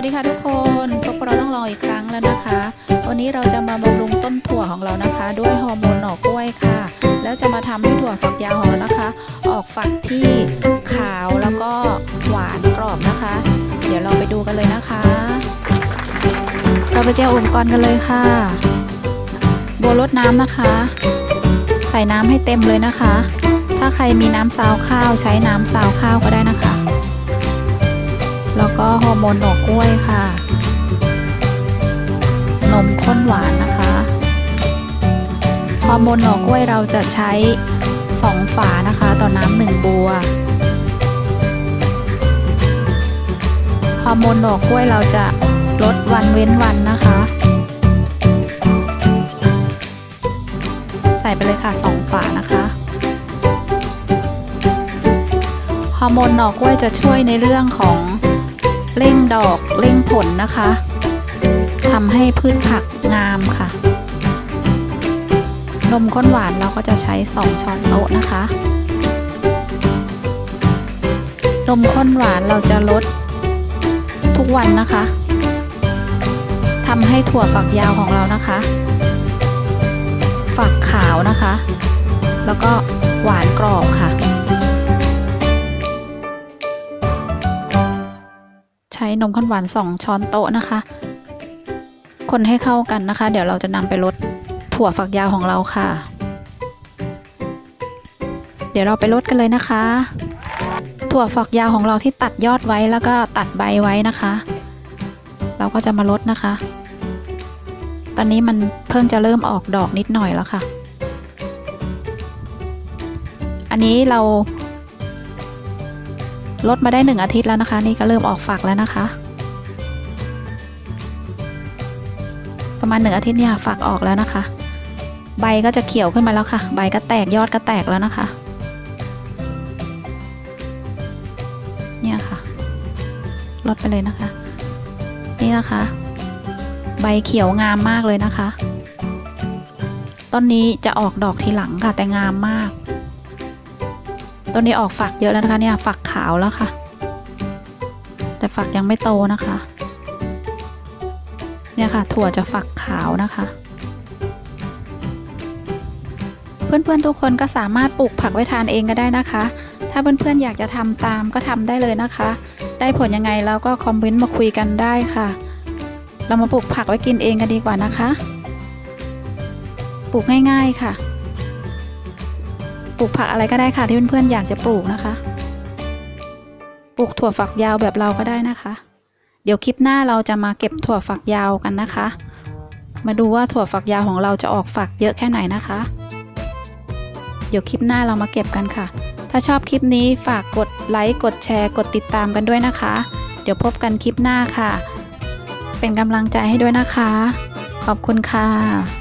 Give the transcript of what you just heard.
วัสดีค่ะทุกคนพบกับเราต้องลองอีกครั้งแล้วนะคะ วันนี้เราจะมาบำรุงต้นถั่วของเรานะคะ ด้วยฮอร์โมนหน่อกล้วยค่ะ แล้วจะมาทำให้ถั่วฝักยาวของเรานะคะ ออกฝักที่ขาวแล้วก็หวานกรอบนะคะ เดี๋ยวเราไปดูกันเลยนะคะ เราไปเตรียมอุปกรณ์กันเลยค่ะบัวรดน้ำนะคะ ใส่น้ำให้เต็มเลยนะคะ ถ้าใครมีน้ำซาวข้าวใช้น้ำซาวข้าวก็ได้นะคะ แล้วก็ฮอร์โมนหน่อกล้วยค่ะ นมข้นหวานนะคะ ฮอร์โมนหน่อกล้วยเราจะใช้ 2 ฝานะคะต่อน้ำหนึ่งบัว ฮอร์โมนหน่อกล้วยเราจะลดวันเว้นวันนะคะ ใส่ไปเลยค่ะ 2 ฝานะคะฮอร์โมนหน่อกล้วยจะช่วยในเรื่องของ เร่งดอกเร่งผลนะคะทำให้พืชผักงามค่ะ นมข้นหวานเราก็จะใช้ 2 ช้อนโต๊ะนะคะ นมข้นหวานเราจะลดทุกวันนะคะทำให้ถั่วฝักยาวของเรานะคะ ฝักขาวนะคะ แล้วก็หวานกรอบค่ะ ช้นมข้นหวาน 2 ช้อนโต๊ะนะคะ คนให้เข้ากันนะคะ เดี๋ยวเราจะนำไปลดถั่วฝักยาวของเราค่ะ เดี๋ยวเราไปลดกันเลยนะคะ ถั่วฝักยาวของเราที่ตัดยอดไว้แล้วก็ตัดใบไว้นะคะ เราก็จะมาลดนะคะ ตอนนี้มันเพิ่งจะเริ่มออกดอกนิดหน่อยแล้วค่ะ อันนี้เรา ลดมาได้หนึ่งอาทิตย์แล้วนะคะ นี่ก็เริ่มออกฝักแล้วนะคะ ประมาณหนึ่งอาทิตย์เนี่ยฝักออกแล้วนะคะ ใบก็จะเขียวขึ้นมาแล้วค่ะ ใบก็แตกยอดก็แตกแล้วนะคะ เนี่ยค่ะ ลดไปเลยนะคะ นี่นะคะ ใบเขียวงามมากเลยนะคะ ต้นนี้จะออกดอกทีหลังค่ะแต่งามมาก ต้นนี้ออกฝักเยอะแล้วนะคะเนี่ยฝักขาวแล้วค่ะ แต่ฝักยังไม่โตนะคะ เนี่ยค่ะ ถั่วจะฝักขาวนะคะ เพื่อนๆทุกคนก็สามารถปลูกผักไว้ทานเองก็ได้นะคะ ถ้าเพื่อนๆอยากจะทำตามก็ทำได้เลยนะคะ ได้ผลยังไงแล้วก็คอมเมนต์มาคุยกันได้ค่ะ เรามาปลูกผักไว้กินเองกันดีกว่านะคะ ปลูกง่าย ๆค่ะ ปลูกผักอะไรก็ได้ค่ะที่เพื่อนๆอยากจะปลูกนะคะ ปลูกถั่วฝักยาวแบบเราก็ได้นะคะ เดี๋ยวคลิปหน้าเราจะมาเก็บถั่วฝักยาวกันนะคะ มาดูว่าถั่วฝักยาวของเราจะออกฝักเยอะแค่ไหนนะคะ เดี๋ยวคลิปหน้าเรามาเก็บกันค่ะ ถ้าชอบคลิปนี้ฝากกดไลค์กดแชร์ กดติดตามกันด้วยนะคะ เดี๋ยวพบกันคลิปหน้าค่ะ เป็นกำลังใจให้ด้วยนะคะ ขอบคุณค่ะ